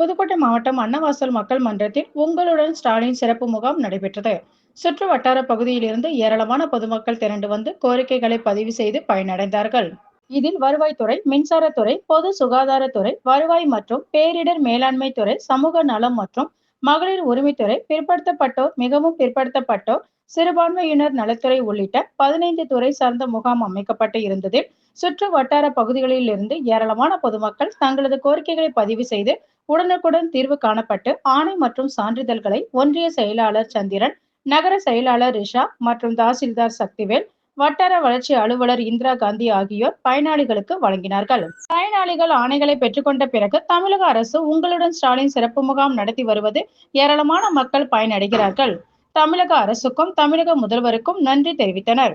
புதுக்கோட்டை மாவட்டம் அன்னவாசல் மக்கள் மன்றத்தில் உங்களுடன் ஸ்டாலின் சிறப்பு முகாம் நடைபெற்றது. சுற்று வட்டார பகுதியிலிருந்து ஏராளமான பொதுமக்கள் திரண்டு வந்து கோரிக்கைகளை பதிவு செய்து பயனடைந்தார்கள். இதில் வருவாய்த்துறை மின்சாரத்துறை பொது சுகாதாரத்துறை வருவாய் மற்றும் பேரிடர் மேலாண்மை துறை சமூக நலம் மற்றும் மகளிர் உரிமைத்துறை பிற்படுத்தப்பட்டோர் மிகவும் பிற்படுத்தப்பட்டோர் சிறுபான்மையினர் நலத்துறை உள்ளிட்ட பதினைந்து துறை சார்ந்த முகாம் அமைக்கப்பட்டு இருந்ததில் சுற்று வட்டார பகுதிகளில் இருந்து ஏராளமான பொதுமக்கள் தங்களது கோரிக்கைகளை பதிவு செய்து உடனுக்குடன் தீர்வு காணப்பட்டு ஆணை மற்றும் சான்றிதழ்களை ஒன்றிய செயலாளர் சந்திரன் நகர செயலாளர் ரிஷா மற்றும் தாசில்தார் சக்திவேல் வட்டார வளர்ச்சி அலுவலர் இந்திரா காந்தி ஆகியோர் பயனாளிகளுக்கு வழங்கினார்கள். பயனாளிகள் ஆணைகளை பெற்றுக்கொண்ட பிறகு தமிழக அரசு உங்களுடன் ஸ்டாலின் சிறப்பு முகாம் நடத்தி வருவது ஏராளமான மக்கள் பயனடைகிறார்கள். தமிழக அரசுக்கும் தமிழக முதல்வருக்கும் நன்றி தெரிவித்தனர்.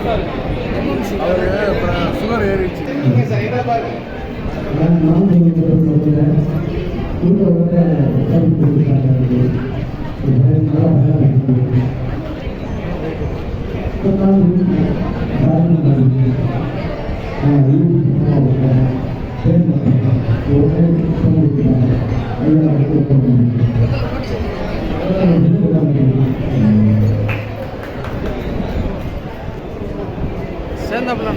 இங்க பாரு சுகர் ஏறிச்சு சேர்ந்தாப்புல